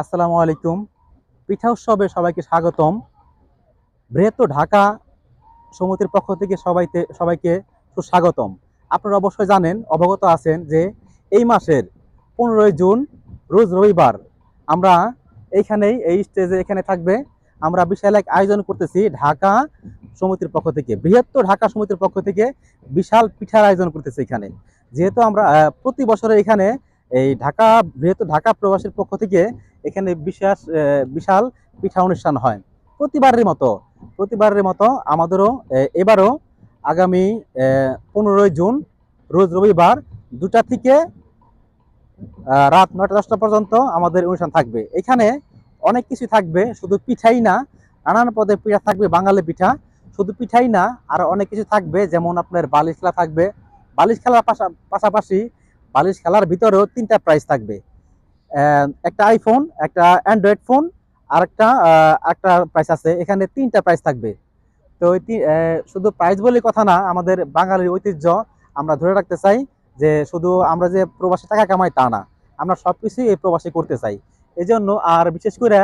আসসালামু আলাইকুম। পিঠা উৎসবে সবাইকে স্বাগতম। বৃহত্তর ঢাকা সমিতির পক্ষ থেকে সবাইতে, সবাইকে সুস্বাগতম। আপনারা অবশ্যই জানেন, অবগত আছেন যে এই মাসের পনেরোই জুন, রোজ রবিবার আমরা এইখানেই, এই স্টেজে এখানে থাকবে। আমরা বিশাল এক আয়োজন করতেছি ঢাকা সমিতির পক্ষ থেকে। বৃহত্তর ঢাকা সমিতির পক্ষ থেকে বিশাল পিঠার আয়োজন করতেছি এখানে। যেহেতু আমরা প্রতি বছরে এখানে এই ঢাকা বৃহত্তর ঢাকা প্রবাসীর পক্ষ থেকে এখানে বিশেষ বিশাল পিঠা অনুষ্ঠান হয়। প্রতিবারের মতো প্রতিবারের মতো আমাদেরও এবারও আগামী পনেরোই জুন, রোজ রবিবার দুটা থেকে রাত নয়টা দশটা পর্যন্ত আমাদের অনুষ্ঠান থাকবে। এখানে অনেক কিছু থাকবে, শুধু পিঠাই না, নানান পদে পিঠা থাকবে, বাঙালি পিঠা। শুধু পিঠাই না, আর অনেক কিছু থাকবে, যেমন আপনার বালিশ খেলা থাকবে। বালিশ খেলার পাশা- পাশাপাশি বালিশ খেলার ভিতরেও তিনটা প্রাইজ থাকবে। একটা আইফোন একটা অ্যান্ড্রয়েড ফোন আর একটা একটা প্রাইস আছে। এখানে তিনটা প্রাইস থাকবে। তো শুধু প্রাইজ বলে কথা না, আমাদের বাঙালির ঐতিহ্য আমরা ধরে রাখতে চাই যে শুধু আমরা যে প্রবাসী টাকা কামাই তা না, আমরা সব কিছুই এই প্রবাসী করতে চাই। এই জন্য আর বিশেষ করে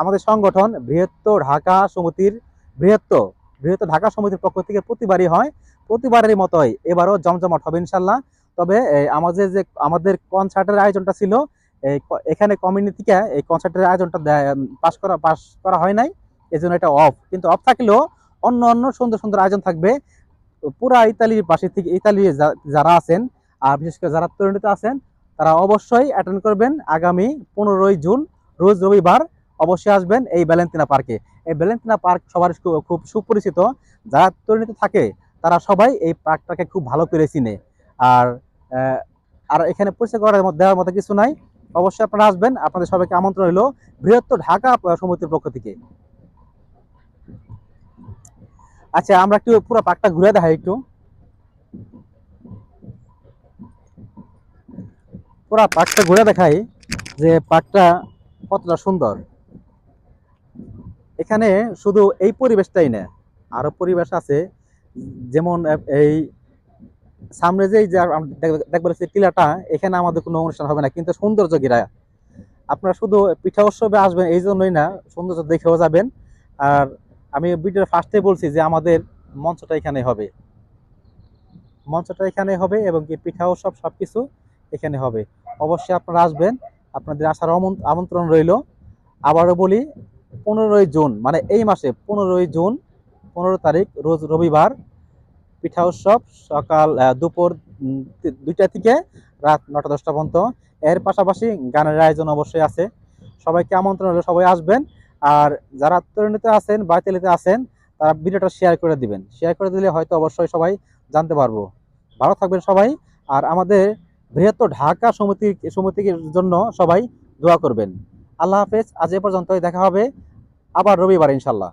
আমাদের সংগঠন বৃহত্তর ঢাকা সমিতির বৃহত্তর বৃহত্তর ঢাকা সমিতির পক্ষ থেকে প্রতিবারই হয়। প্রতিবারের মতোই এবারও জমজমাট হবে ইনশাল্লাহ। তবে আমাদের যে, আমাদের কনসার্টের আয়োজনটা ছিল এখানে কমিউনিটিকে এই কনসার্টের আয়োজনটা পাস করা পাস করা হয় নাই এই জন্য এটা অফ কিন্তু অফ থাকলেও অন্য অন্য সুন্দর সুন্দর আয়োজন থাকবে। পুরা ইতালির পাশে থেকে, ইতালি যারা আছেন, আর বিশেষ করে যারা তরুণীতে আছেন, তারা অবশ্যই অ্যাটেন্ড করবেন। আগামী পনেরোই জুন, রোজ রবিবার অবশ্যই আসবেন এই ভ্যালেন্টিনা পার্কে এই ভ্যালেন্টিনা পার্ক সবার খুব সুপরিচিত। যারা তরুণীতে থাকে, তারা সবাই এই পার্কটাকে খুব ভালো করে চিনে। আর আর এখানে পরিচয় করার দেওয়ার মতো কিছু নাই। অবশ্যই আপনারা আসবেন। আপনাদের সবাইকে আমন্ত্রণ হলো বৃহত্তর ঢাকা সমিতির পক্ষ থেকে। আচ্ছা আমরা একটু পুরো পার্কটা ঘুরে দেখাই একটু। পুরো পার্কটা ঘুরে দেখাই যে পার্কটা কতটা সুন্দর। এখানে শুধু এই পরিবেশটাই না, আরও পরিবেশ আছে। যেমন এই সামনে যে দেখবেন টিলাটা, এখানে আমাদের কোনো অনুষ্ঠান হবে না। কিন্তু সৌন্দর্য গিরা আপনারা শুধু পিঠা উৎসবে আসবেন এই জন্যই না, সৌন্দর্য দেখেও যাবেন। আর আমি ভিডিওর ফার্স্টে বলছি যে আমাদের মঞ্চটা এখানে হবে। মঞ্চটা এখানে হবে এবং কি পিঠা উৎসব সব কিছু এখানে হবে। অবশ্যই আপনারা আসবেন। আপনাদের আসার আমন- আমন্ত্রণ রইল। আবারও বলি, পনেরোই জুন মানে এই মাসে পনেরোই জুন, পনেরো তারিখ, রোজ রবিবার পিঠা উৎসব সকাল দুপুর দুইটা থেকে রাত নটা, দশটা পর্যন্ত। এর পাশাপাশি গানের আয়োজন অবশ্যই আছে। সবাইকে আমন্ত্রণ হলে সবাই আসবেন। আর যারা তরুণীতে আছেন বা আছেন, তারা ভিডিওটা শেয়ার করে দিবেন। শেয়ার করে দিলে হয়তো অবশ্যই সবাই জানতে পারব। ভালো থাকবেন সবাই। আর আমাদের বৃহত্তর ঢাকা সমিতি, সমিতির জন্য সবাই দোয়া করবেন। আল্লাহ হাফেজ। আজ এ পর্যন্তই। দেখা হবে আবার রবিবার ইনশাল্লাহ